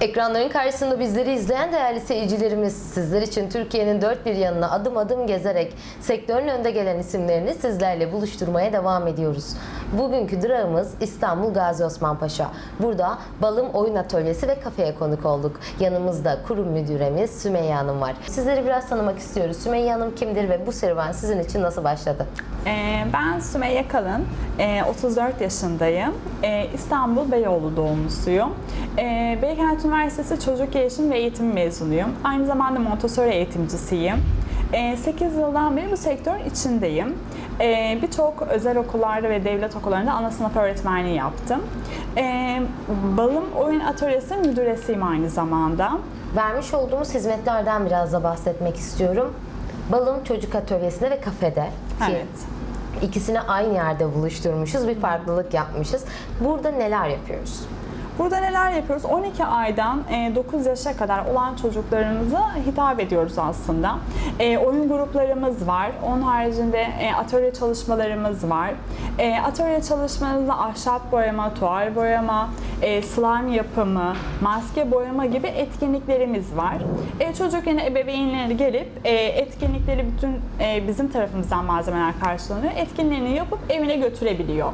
Ekranların karşısında bizleri izleyen değerli seyircilerimiz sizler için Türkiye'nin dört bir yanına adım adım gezerek sektörün önde gelen isimlerini sizlerle buluşturmaya devam ediyoruz. Bugünkü durağımız İstanbul Gazi Osman Paşa. Burada Balım Oyun Atölyesi ve kafeye konuk olduk. Yanımızda kurum müdüremiz Sümeyye Hanım var. Sizleri biraz tanımak istiyoruz. Sümeyye Hanım kimdir ve bu serüven sizin için nasıl başladı? Ee, Ben Sümeyye Kalın, Ee, 34 yaşındayım. Ee, İstanbul Beyoğlu doğumlusuyum. Ee, Beykent Üniversitesi Çocuk Gelişim ve Eğitimi mezunuyum. Aynı zamanda Montessori eğitimcisiyim. 8 yıldan beri bu sektörün içindeyim. Ee, Birçok özel okullarda ve devlet okullarında ana sınıf öğretmenliği yaptım. Ee, Balım Oyun Atölyesi müdüresiyim aynı zamanda. Vermiş olduğumuz hizmetlerden biraz da bahsetmek istiyorum. Balım Çocuk Atölyesi'nde ve kafede. Evet. İkisini aynı yerde buluşturmuşuz, bir farklılık yapmışız. Burada neler yapıyoruz? Burada neler yapıyoruz? 12 aydan e, 9 yaşa kadar olan çocuklarımıza hitap ediyoruz aslında. E, Oyun gruplarımız var. Onun haricinde e, atölye çalışmalarımız var. E, Atölye çalışmalarında ahşap boyama, tuval boyama, e, slime yapımı, maske boyama gibi etkinliklerimiz var. E, Çocuk yine ebeveynleri gelip e, etkinlikleri bütün e, bizim tarafımızdan malzemeler karşılanıyor. Etkinliğini yapıp evine götürebiliyor.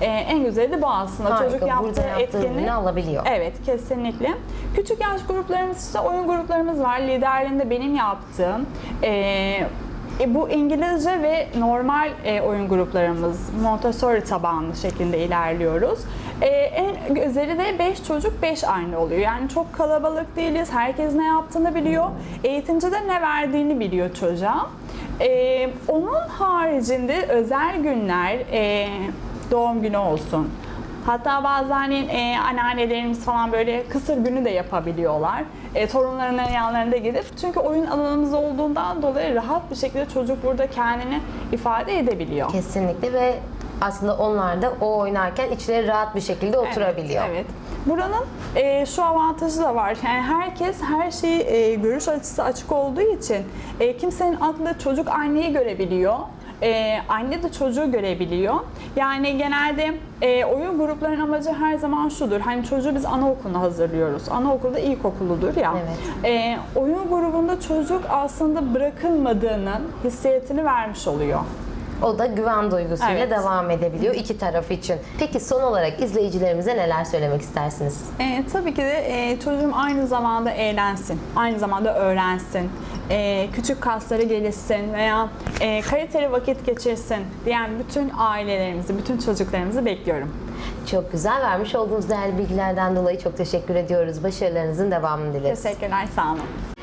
E, En güzeli de bu aslında. Harika, Çocuk yaptığı ürünü alabiliyor. Evet kesinlikle. Küçük yaş gruplarımız işte oyun gruplarımız var. Liderliğinde benim yaptığım. Ee, e, bu İngilizce ve normal e, oyun gruplarımız Montessori tabanlı şeklinde ilerliyoruz. E, en güzeli de 5 çocuk 5 anne oluyor. Yani çok kalabalık değiliz. Herkes ne yaptığını biliyor. Eğitimci de ne verdiğini biliyor çocuğa. E, onun haricinde özel günler, e, doğum günü olsun, Hatta bazen hani, e, anneannelerimiz falan böyle kısır günü de yapabiliyorlar. E, torunlarının yanlarında gidip. Çünkü oyun alanımız olduğundan dolayı rahat bir şekilde çocuk burada kendini ifade edebiliyor. Kesinlikle ve aslında onlar da o oynarken içleri rahat bir şekilde oturabiliyor. Evet, evet. Buranın e, şu avantajı da var. Yani herkes her şeyi e, görüş açısı açık olduğu için e, kimsenin aklında çocuk anneyi görebiliyor. E, anne de çocuğu görebiliyor. Yani genelde e, oyun gruplarının amacı her zaman şudur. Hani çocuğu biz anaokuluna hazırlıyoruz. Anaokulda ilkokuludur ya. Evet. E, oyun grubunda çocuk aslında bırakılmadığının hissiyatını vermiş oluyor. O da güven duygusuyla Evet. devam edebiliyor iki taraf için. Peki son olarak izleyicilerimize neler söylemek istersiniz? E, tabii ki de e, çocuğum aynı zamanda eğlensin, aynı zamanda öğrensin, e, küçük kasları gelişsin veya e, kaliteli vakit geçirsin diyen bütün ailelerimizi, bütün çocuklarımızı bekliyorum. Çok güzel vermiş olduğunuz değerli bilgilerden dolayı çok teşekkür ediyoruz. Başarılarınızın devamını dileriz. Teşekkürler, sağ olun.